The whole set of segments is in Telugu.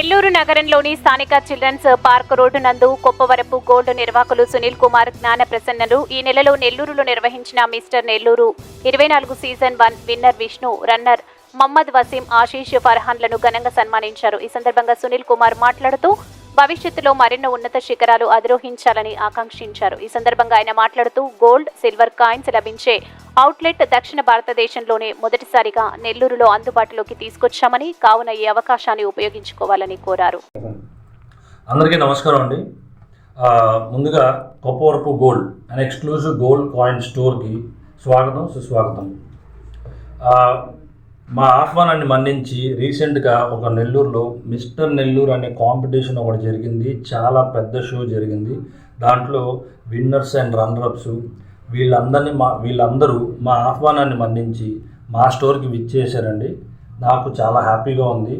నెల్లూరు నగరంలోని స్థానిక చిల్డ్రన్స్ పార్క్ రోడ్డు నందు కొప్పవరపు గోల్డ్ నిర్వాహకులు సునీల్ కుమార్ జ్ఞాన ప్రసన్నలు ఈ నెలలో నెల్లూరులో నిర్వహించిన మిస్టర్ నెల్లూరు ఇరవై నాలుగు season one winner Vishnu runner Mohammed Wasim Ashish ఫర్హాన్లను ఘనంగా సన్మానించారు. ఈ సందర్భంగా సునీల్ కుమార్ మాట్లాడుతూ భవిష్యత్తులో మరెన్నో ఉన్నత శిఖరాలు అధిరోహించాలని ఆకాంక్షించారు. ఈ సందర్భంగా ఆయన మాట్లాడుతూ గోల్డ్ సిల్వర్ కాయిన్స్ లభించే అవుట్లెట్ దక్షిణ భారతదేశంలోనే మొదటిసారిగా నెల్లూరులో అందుబాటులోకి తీసుకొచ్చామని కావున ఈ అవకాశాన్ని ఉపయోగించుకోవాలని కోరారు. అందరికీ నమస్కారం అండి. ముందుగా Koppavarapu gold and exclusive gold coin స్టోర్కి స్వాగతం సుస్వాగతం. మా ఆహ్వానాన్ని మన్నించి రీసెంట్గా ఒక నెల్లూరులో మిస్టర్ నెల్లూరు అనే కాంపిటీషన్ ఒకటి జరిగింది. చాలా పెద్ద షో జరిగింది. దాంట్లో విన్నర్స్ అండ్ రన్నరప్స్ వీళ్ళందరినీ మా వీళ్ళందరూ మా ఆహ్వానాన్ని మన్నించి మా స్టోర్కి విచ్చేశారండి. నాకు చాలా హ్యాపీగా ఉంది.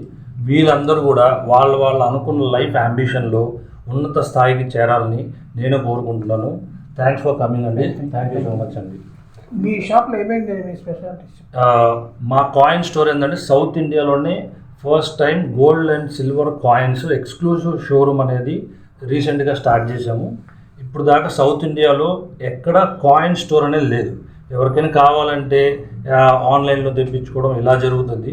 వీళ్ళందరూ కూడా వాళ్ళ వాళ్ళు అనుకున్న లైఫ్ అంబిషన్లో ఉన్నత స్థాయికి చేరాలని నేను కోరుకుంటున్నాను. థ్యాంక్స్ ఫర్ కమింగ్ అండి. థ్యాంక్ యూ సో మచ్ అండి. మీ షాప్లో ఏమైంది మీ స్పెషాలిటీస్ మా కాయిన్ స్టోర్ ఏంటంటే సౌత్ ఇండియాలోనే first time gold and silver coins exclusive showroom అనేది రీసెంట్గా స్టార్ట్ చేశాము. ఇప్పుడు దాకా సౌత్ ఇండియాలో ఎక్కడ కాయిన్ స్టోర్ అనేది లేదు. ఎవరికైనా కావాలంటే ఆన్లైన్లో తెప్పించుకోవడం ఇలా జరుగుతుంది.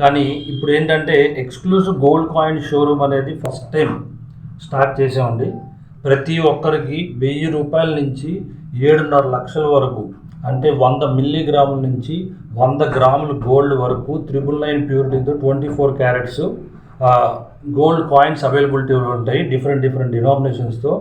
కానీ ఇప్పుడు ఏంటంటే ఎక్స్క్లూజివ్ గోల్డ్ కాయిన్ షోరూమ్ అనేది ఫస్ట్ టైం స్టార్ట్ చేసామండి ప్రతి ఒక్కరికి వెయ్యి రూపాయల నుంచి ఏడున్నర లక్షల వరకు అంటే వంద మిల్లీగ్రాముల నుంచి వంద గ్రాములు గోల్డ్ వరకు triple nine ప్యూరిటీతో twenty four carats gold coins అవైలబిలిటీలో ఉంటాయి డిఫరెంట్ డిఫరెంట్ డినామినేషన్స్తో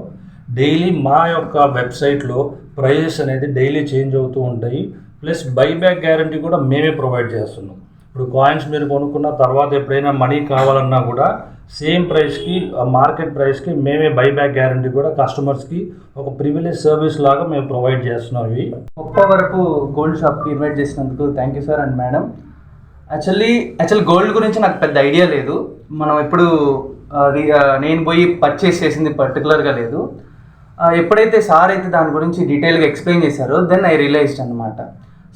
డైలీ మా యొక్క వెబ్సైట్లో ప్రైజెస్ అనేది డైలీ చేంజ్ అవుతూ ఉంటాయి. ప్లస్ బైబ్యాక్ గ్యారంటీ కూడా మేమే ప్రొవైడ్ చేస్తున్నాం. ఇప్పుడు కాయిన్స్ మీరు కొనుక్కున్న తర్వాత ఎప్పుడైనా మనీ కావాలన్నా కూడా సేమ్ ప్రైస్కి మార్కెట్ ప్రైస్కి మేమే బైబ్యాక్ గ్యారంటీ కూడా కస్టమర్స్కి ఒక ప్రివిలేజ్ సర్వీస్ లాగా మేము ప్రొవైడ్ చేస్తున్నాం ఇవి. గొప్ప వరకు గోల్డ్ షాప్కి ఇన్వైట్ చేసినందుకు thank you sir and madam. Actually actual gold గురించి నాకు పెద్ద ఐడియా లేదు. మనం ఎప్పుడు అది నేను పోయి పర్చేస్ చేసింది పర్టికులర్గా లేదు. ఎప్పుడైతే సార్ అయితే దాని గురించి డీటెయిల్గా ఎక్స్ప్లెయిన్ చేశారో దెన్ ఐ రియలైజ్డ్ అనమాట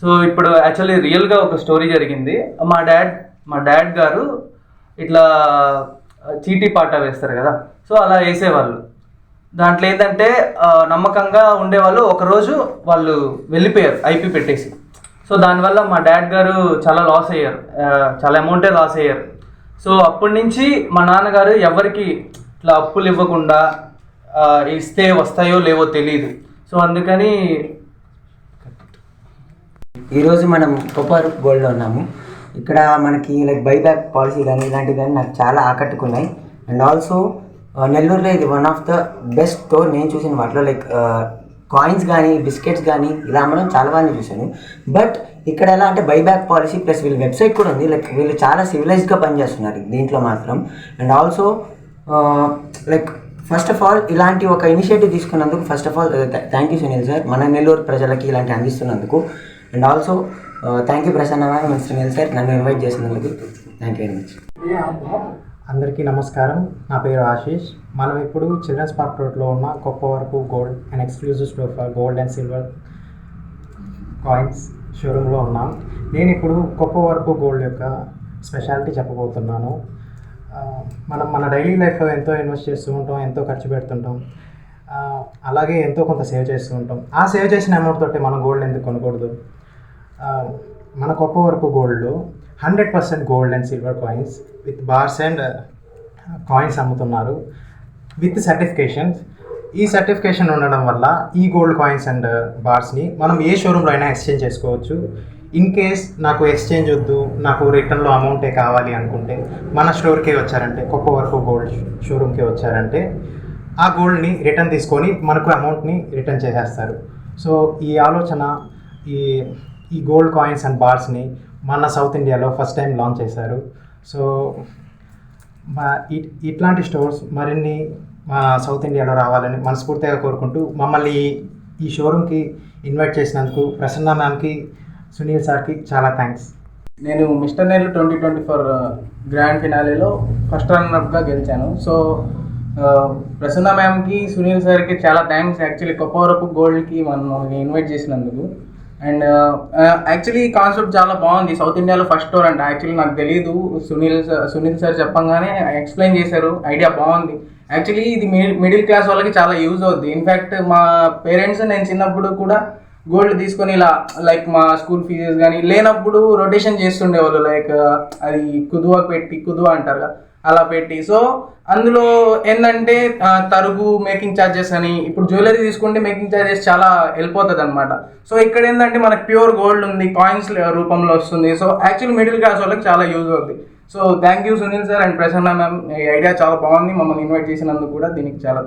సో ఇప్పుడు యాక్చువల్లీ రియల్గా ఒక స్టోరీ జరిగింది. మా డాడ్ మా డాడ్ గారు ఇట్లా చీటీ పాట వేస్తారు కదా. సో అలా వేసేవాళ్ళు. దాంట్లో ఏంటంటే నమ్మకంగా ఉండేవాళ్ళు ఒకరోజు వాళ్ళు వెళ్ళిపోయారు ఐపీ పెట్టేసి. సో దానివల్ల మా డాడ్ గారు చాలా లాస్ అయ్యారు. చాలా అమౌంటే లాస్ అయ్యారు. సో అప్పటి నుంచి మా నాన్నగారు ఎవరికి ఇట్లా అప్పులు ఇవ్వకుండా ఇస్తే వస్తాయో లేవో తెలియదు సో అందుకని ఈరోజు మనం కొప్పర్ గోల్డ్లో ఉన్నాము. ఇక్కడ మనకి లైక్ బైబ్యాక్ పాలసీ కానీ ఇలాంటివి కానీ నాకు చాలా ఆకట్టుకున్నాయి. అండ్ ఆల్సో నెల్లూరులో ఇది one of the best store నేను చూసిన వాటిలో లైక్ కాయిన్స్ uh, కానీ బిస్కెట్స్ కానీ ఇలా అమ్మడం చాలా బాగా చూశాను. బట్ ఇక్కడ ఎలా అంటే బైబ్యాక్ పాలసీ ప్లస్ వీళ్ళ వెబ్సైట్ కూడా ఉంది. లైక్ వీళ్ళు చాలా సివిలైజ్డ్గా పనిచేస్తున్నారు దీంట్లో మాత్రం. And also like first of all ఇలాంటి ఒక ఇనిషియేటివ్ తీసుకున్నందుకు first of all thank you Sunil sir మన నెల్లూరు ప్రజలకి ఇలాంటి అందిస్తున్నందుకు. And also thank you Prasanna ma'am mister Sunil sir నన్ను ఇన్వైట్ చేసినందుకు థ్యాంక్ యూ వెరీ మచ్ అందరికీ నమస్కారం. నా పేరు ఆశీష్. మనం ఇప్పుడు చిల్డ్రన్స్ పార్క్ రోడ్లో ఉన్న గొప్ప వరకు gold and exclusive store for gold and silver coins షోరూంలో ఉన్నాం. నేను ఇప్పుడు గొప్ప వరకు గోల్డ్ యొక్క స్పెషాలిటీ చెప్పబోతున్నాను. మనం మన డైలీ లైఫ్లో ఎంతో ఇన్వెస్ట్ చేస్తూ ఉంటాం ఎంతో ఖర్చు పెడుతుంటాం. అలాగే ఎంతో కొంత సేవ్ చేస్తూ ఉంటాం. ఆ సేవ్ చేసిన అమౌంట్ తోటి మనం గోల్డ్ ఎందుకు కొనకూడదు? మన కొప్ప వరకు గోల్డ్లో hundred percent gold and silver coins with bars and coins అమ్ముతున్నారు. విత్ సర్టిఫికేషన్స్ ఈ సర్టిఫికేషన్ ఉండడం వల్ల ఈ గోల్డ్ కాయిన్స్ అండ్ బార్స్ని మనం ఏ షోరూంలో అయినా ఎక్స్చేంజ్ చేసుకోవచ్చు. ఇన్ కేస్ నాకు ఎక్స్చేంజ్ వద్దు నాకు రిటర్న్లో అమౌంటే కావాలి అనుకుంటే మన స్టోర్కే వచ్చారంటే కొప్ప వరకు గోల్డ్ షోరూమ్కే వచ్చారంటే ఆ గోల్డ్ని రిటర్న్ తీసుకొని మనకు అమౌంట్ని రిటర్న్ చేసేస్తారు. సో ఈ ఆలోచన ఈ ఈ గోల్డ్ కాయిన్స్ అండ్ బార్స్ని మన సౌత్ ఇండియాలో ఫస్ట్ టైం లాంచ్ చేశారు. సో మా ఇ- ఇట్లాంటి స్టోర్స్ మరిన్ని మా సౌత్ ఇండియాలో రావాలని మనస్ఫూర్తిగా కోరుకుంటూ మమ్మల్ని ఈ- షోరూమ్కి ఇన్వైట్ చేసినందుకు ప్రసన్న మ్యామ్కి సునీల్ సార్కి చాలా థ్యాంక్స్. నేను మిస్టర్ నెల్ ట్వంటీ ట్వంటీ ఫోర్ గ్రాండ్ ఫినాలేలో ఫస్ట్ రన్నర్గా గెలిచాను. సో ప్రసన్న మ్యామ్కి సునీల్ సార్కి చాలా థ్యాంక్స్. యాక్చువల్లీ కొప్పవరపు గోల్డ్కి మనం ఇన్వైట్ చేసినందుకు. అండ్ యాక్చువల్లీ uh, uh, ఈ కాన్సెప్ట్ చాలా బాగుంది. సౌత్ ఇండియాలో ఫస్ట్ స్టోర్ అంట. యాక్చువల్లీ నాకు తెలియదు సునీల్ సార్ సునీల్ సార్ చెప్పంగానే ఎక్స్ప్లెయిన్ చేశారు. ఐడియా బాగుంది. యాక్చువల్లీ ఇది మిడిల్ క్లాస్ వాళ్ళకి చాలా యూజ్ అవుద్ది. ఇన్ఫ్యాక్ట్ మా పేరెంట్స్ నేను చిన్నప్పుడు కూడా గోల్డ్ తీసుకొని ఇలా లైక్ మా స్కూల్ ఫీజెస్ కానీ లేనప్పుడు రొటేషన్ చేస్తుండేవాళ్ళు. లైక్ uh, అది కుదువ పెట్టి కుదువ అంటారు కదా. అలా పెట్టి సో అందులో ఏంటంటే తరుగు మేకింగ్ ఛార్జెస్ అని ఇప్పుడు జ్యువెలరీ తీసుకుంటే మేకింగ్ ఛార్జెస్ చాలా వెళ్ళిపోతుంది అనమాట సో ఇక్కడ ఏంటంటే మనకి ప్యూర్ గోల్డ్ ఉంది కాయిన్స్ రూపంలో వస్తుంది. సో యాక్చువల్ మిడిల్ క్లాస్ వాళ్ళకి చాలా యూజ్ అవుతుంది so thank you Sunil sir and Prasanna ma'am ఈ ఐడియా చాలా బాగుంది. మమ్మల్ని ఇన్వైట్ చేసినందుకు కూడా దీనికి చాలా